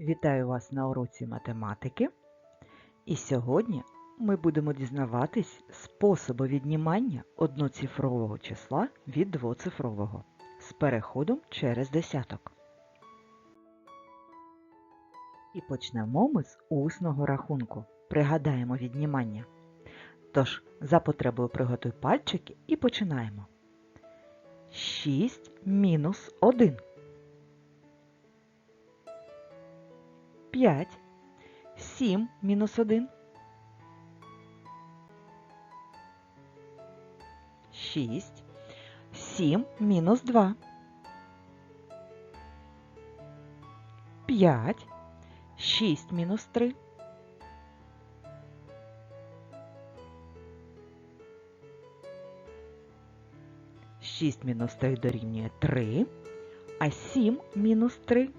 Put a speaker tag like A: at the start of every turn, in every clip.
A: Вітаю вас на уроці математики. І сьогодні ми будемо дізнаватись способи віднімання одноцифрового числа від двоцифрового з переходом через десяток. І почнемо ми з усного рахунку. Пригадаємо віднімання. Тож, за потребою приготуй пальчики і починаємо. 6 мінус 1. 5. 7 мінус 1. 6. 7 мінус 2. 5. 6 мінус 3. 6 мінус 3 дорівнює 3, а 7 мінус 3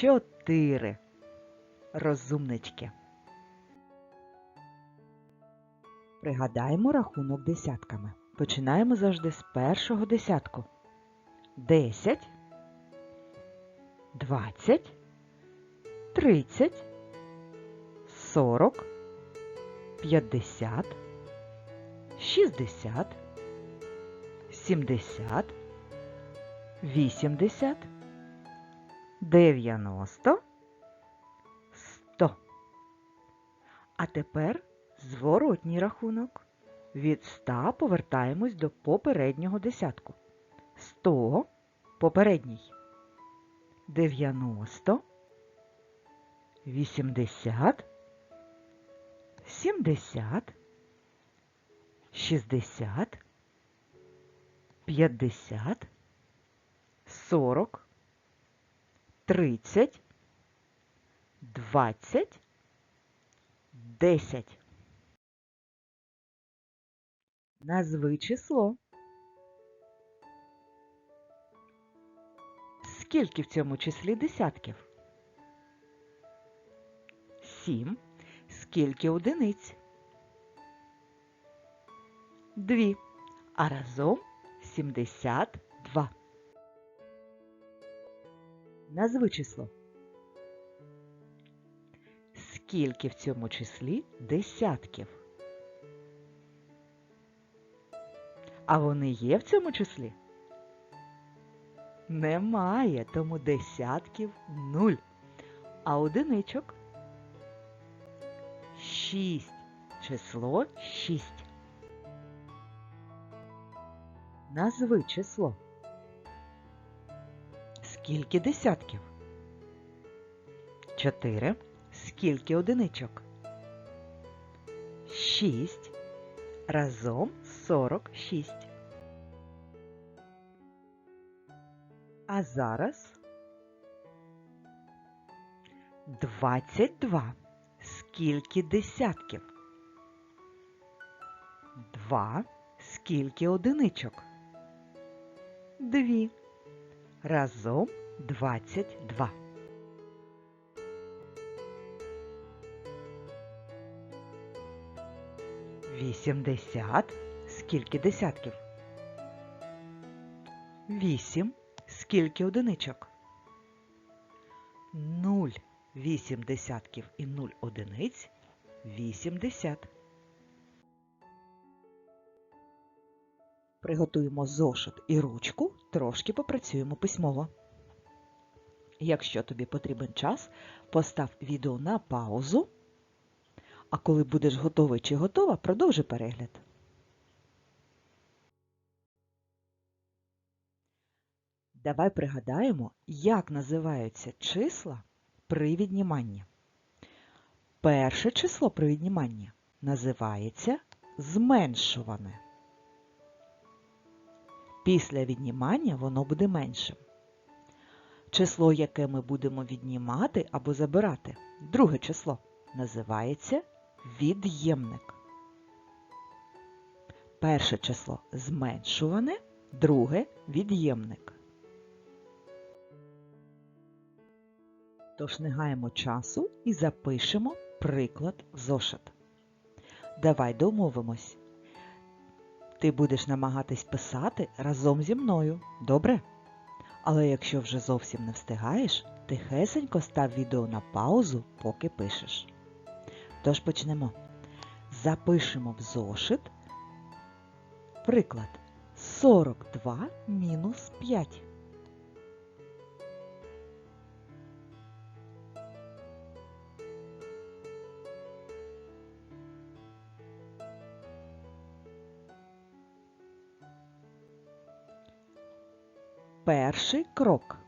A: Чотири. Розумнички. Пригадаємо рахунок десятками. Починаємо завжди з першого десятку. Десять, двадцять, тридцять, сорок, п'ятдесят, шістдесят, сімдесят, вісімдесят. 90, 100. А тепер зворотній рахунок. Від 100 повертаємось до попереднього десятку. 100 попередній. 90, 80, 70, 60, 50, 40, 30, 20, 10. Назви число. Скільки в цьому числі десятків? Сім. Скільки одиниць? Дві. А разом сімдесят два. Назви число. Скільки в цьому числі десятків? А вони є в цьому числі? Немає, тому десятків нуль. А одиничок шість. Число шість. Назви число. Скільки десятків? Чотири. Скільки одиничок? Шість. Разом сорок шість. А зараз двадцять два. Скільки десятків? Два. Скільки одиничок? Дві. Разом 22. Вісімдесят. Скільки десятків? Вісім. Скільки одиничок? Нуль. Вісім десятків і нуль одиниць. Вісімдесят. Приготуємо зошит і ручку, трошки попрацюємо письмово. Якщо тобі потрібен час, постав відео на паузу, а коли будеш готовий чи готова, продовжи перегляд. Давай пригадаємо, як називаються числа при відніманні. Перше число при відніманні називається зменшуване. Після віднімання воно буде меншим. Число, яке ми будемо віднімати або забирати, друге число, називається від'ємник. Перше число зменшуване, друге від'ємник. Тож не гаємо часу і запишемо приклад зошит. Давай домовимось. Ти будеш намагатись писати разом зі мною. Добре? Але якщо вже зовсім не встигаєш, тихесенько став відео на паузу, поки пишеш. Тож почнемо. Запишемо в зошит приклад 42 мінус 5. Перший крок.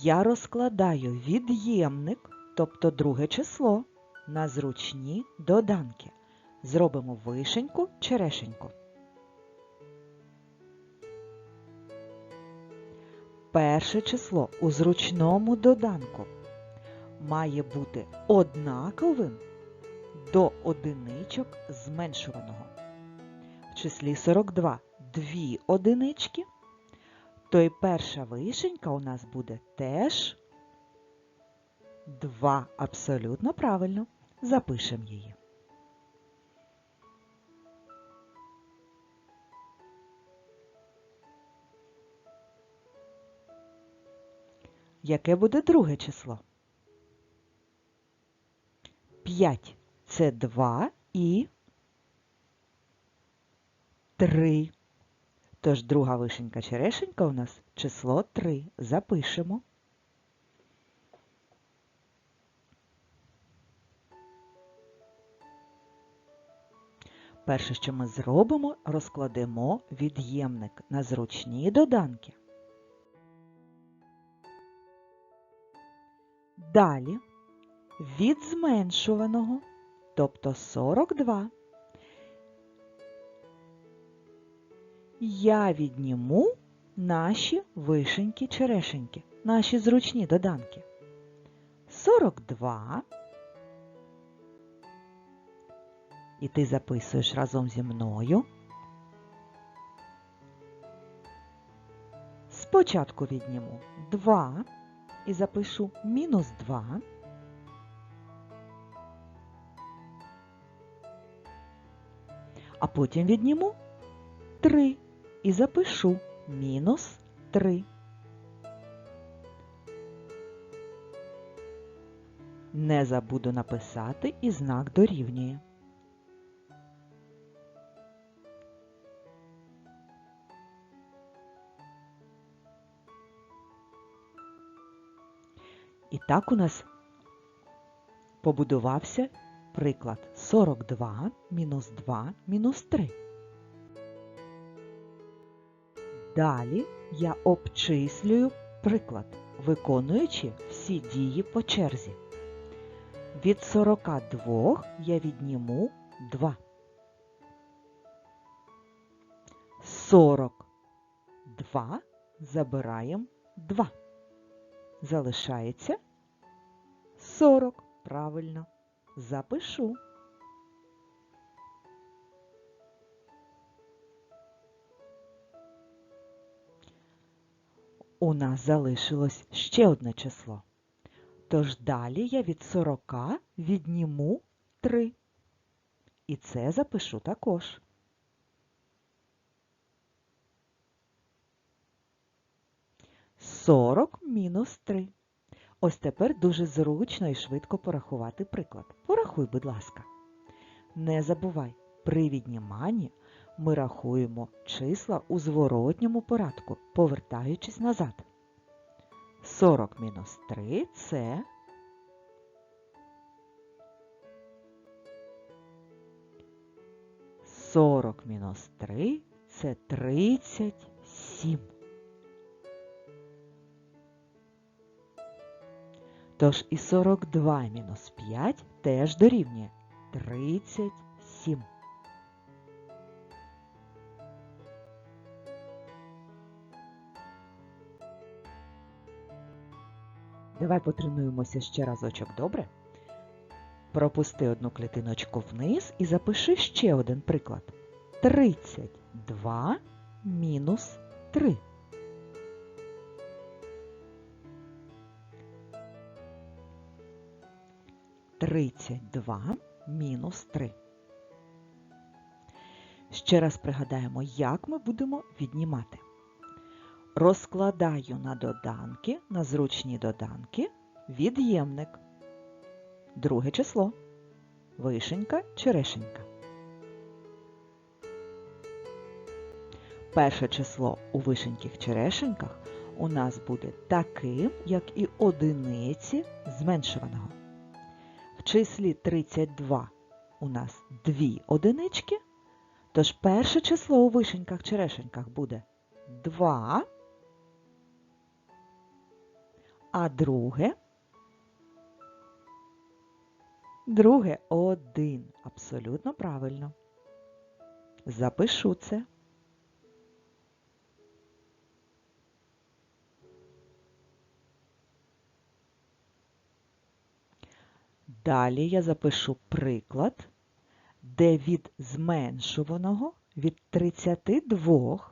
A: Я розкладаю від'ємник, тобто друге число, на зручні доданки. Зробимо вишеньку, черешеньку. Перше число у зручному доданку має бути однаковим до одиничок зменшуваного. В числі 42 дві одинички, то й перша вишенька у нас буде теж 2. Абсолютно правильно. Запишемо її. Яке буде друге число? 5 це 2 і 3. Тож друга вишенька черешенька у нас число 3. Запишемо. Перше, що ми зробимо, розкладемо від'ємник на зручні доданки. Далі від зменшуваного, тобто 42, я відніму наші вишеньки черешеньки, наші зручні доданки. 42. І ти записуєш разом зі мною. Спочатку відніму 2 і запишу мінус 2. А потім відніму 3 і запишу мінус 3. Не забуду написати і знак дорівнює. І так у нас побудувався приклад 42 мінус 2 мінус 3. Далі я обчислюю приклад, виконуючи всі дії по черзі. Від 42 я відніму 2. 42 забираємо 2. Залишається 40. Правильно. Запишу. У нас залишилось ще одне число. Тож далі я від 40 відніму 3. І це запишу також. Сорок мінус 3. Ось тепер дуже зручно і швидко порахувати приклад. Порахуй, будь ласка. Не забувай, при відніманні ми рахуємо числа у зворотньому порядку, повертаючись назад. 40 мінус 3 це 40 мінус 3 це 37. Тож і 42 мінус 5 теж дорівнює 37. Давай потренуємося ще разочок, добре? Пропусти одну клітиночку вниз і запиши ще один приклад. 32 мінус 3. Тридцять два мінус три. Ще раз пригадаємо, як ми будемо віднімати. Розкладаю на доданки, на зручні доданки від'ємник. Друге число. Вишенька, черешенька. Перше число у вишеньких черешеньках у нас буде таким, як і одиниці зменшуваного. В числі 32 у нас дві одинички, тож перше число у вишеньках черешеньках буде 2, а друге друге 1. Абсолютно правильно. Запишу це. Далі я запишу приклад, де від зменшуваного від 32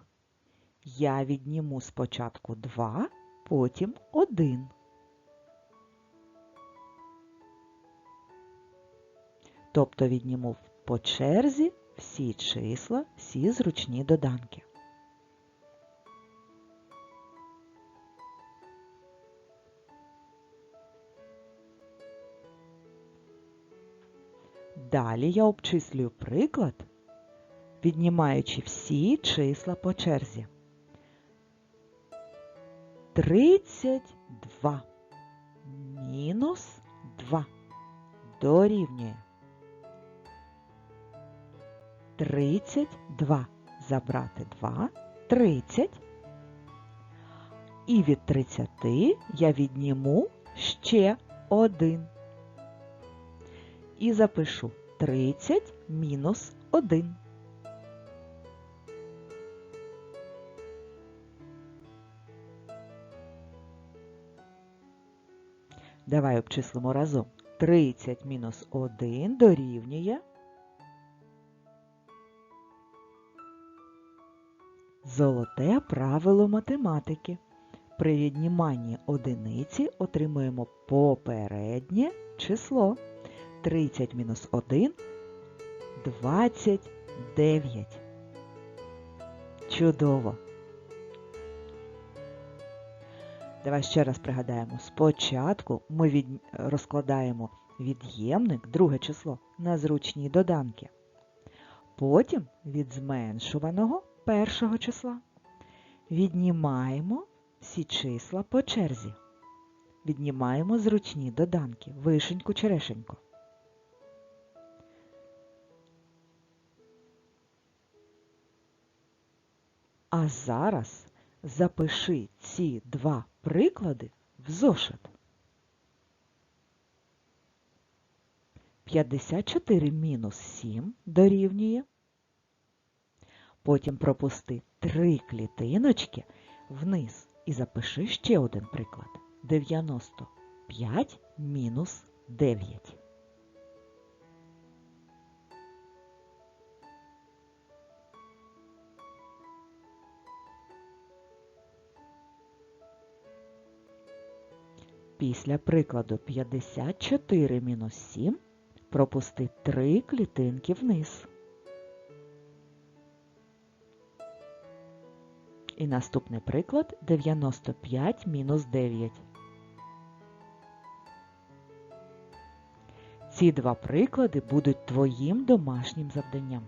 A: я відніму спочатку 2, потім 1. Тобто відніму по черзі всі числа, всі зручні доданки. Далі я обчислюю приклад, віднімаючи всі числа по черзі. 32 мінус 2 дорівнює 32 забрати 2 30. І від 30 я відніму ще 1 і запишу 30 мінус 1. Давай обчислимо разом. 30 мінус 1 дорівнює. Золоте правило математики. При відніманні одиниці отримуємо попереднє число. 30 мінус 1 29. Чудово! Давай ще раз пригадаємо. Спочатку ми від... розкладаємо від'ємник, друге число, на зручні доданки. Потім від зменшуваного першого числа віднімаємо всі числа по черзі. Віднімаємо зручні доданки, вишеньку, черешеньку. А зараз запиши ці два приклади в зошит. 54 мінус 7 дорівнює. Потім пропусти три клітиночки вниз і запиши ще один приклад. 95 мінус 9. Після прикладу 54 мінус 7 пропусти 3 клітинки вниз. І наступний приклад 95 мінус 9. Ці два приклади будуть твоїм домашнім завданням.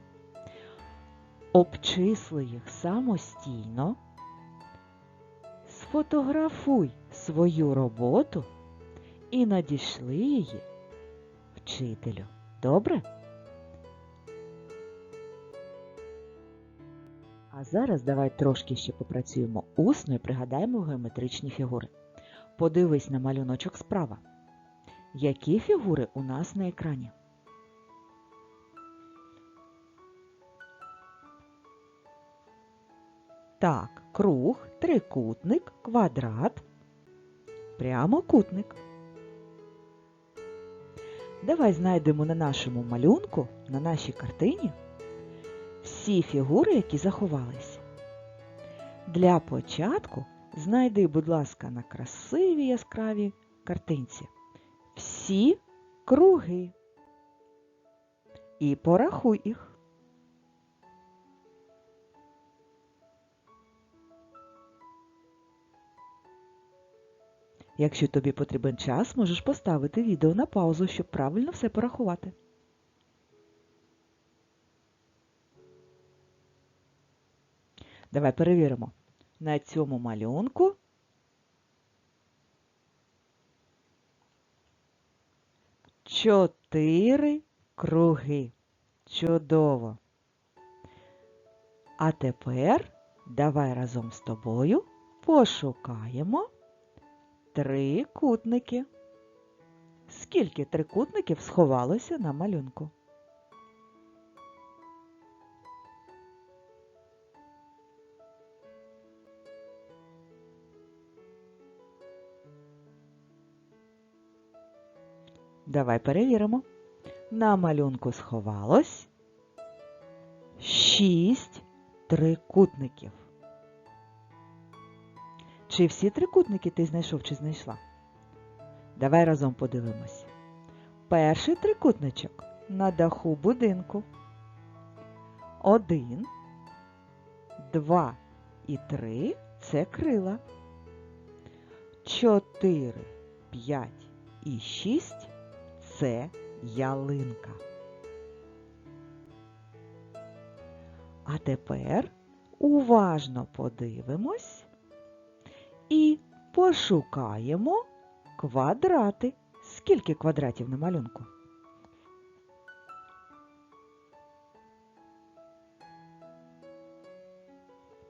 A: Обчисли їх самостійно. Сфотографуй свою роботу і надішли її вчителю. Добре? А зараз давай трошки ще попрацюємо усно і пригадаємо геометричні фігури. Подивись на малюночок справа. Які фігури у нас на екрані? Так, круг, трикутник, квадрат, прямокутник. Давай знайдемо на нашому малюнку, на нашій картині, всі фігури, які заховалися. Для початку знайди, будь ласка, на красивій яскравій картинці всі круги і порахуй їх. Якщо тобі потрібен час, можеш поставити відео на паузу, щоб правильно все порахувати. Давай перевіримо. На цьому малюнку чотири круги. Чудово. А тепер давай разом з тобою пошукаємо трикутники. Скільки трикутників сховалося на малюнку? Давай перевіримо. На малюнку сховалось шість трикутників. Чи всі трикутники ти знайшов чи знайшла? Давай разом подивимось. Перший трикутничок на даху будинку. Один, два і три це крила. Чотири, п'ять і шість це ялинка. А тепер уважно подивимось і пошукаємо квадрати. Скільки квадратів на малюнку?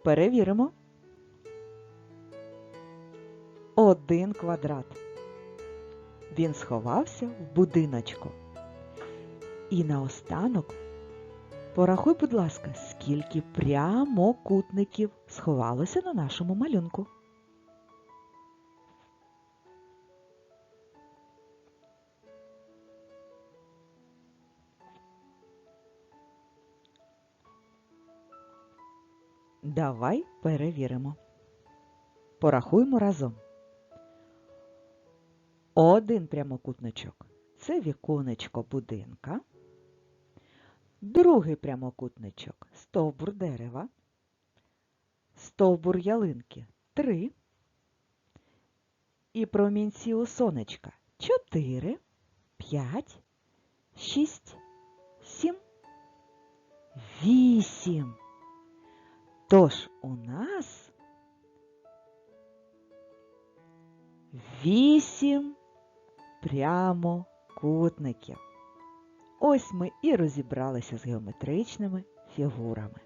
A: Перевіримо. Один квадрат. Він сховався в будиночку. І наостанок порахуй, будь ласка, скільки прямокутників сховалося на нашому малюнку. Давай перевіримо. Порахуємо разом. Один прямокутничок це віконечко будинка. Другий прямокутничок стовбур дерева. Стовбур ялинки 3. І промінці у сонечка 4, 5, 6, 7, 8. Тож у нас вісім прямокутників. Ось ми і розібралися з геометричними фігурами.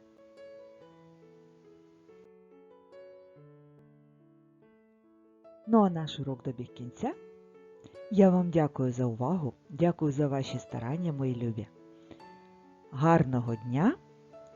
A: Ну а наш урок добіг кінця. Я вам дякую за увагу, дякую за ваші старання, мої любі. Гарного дня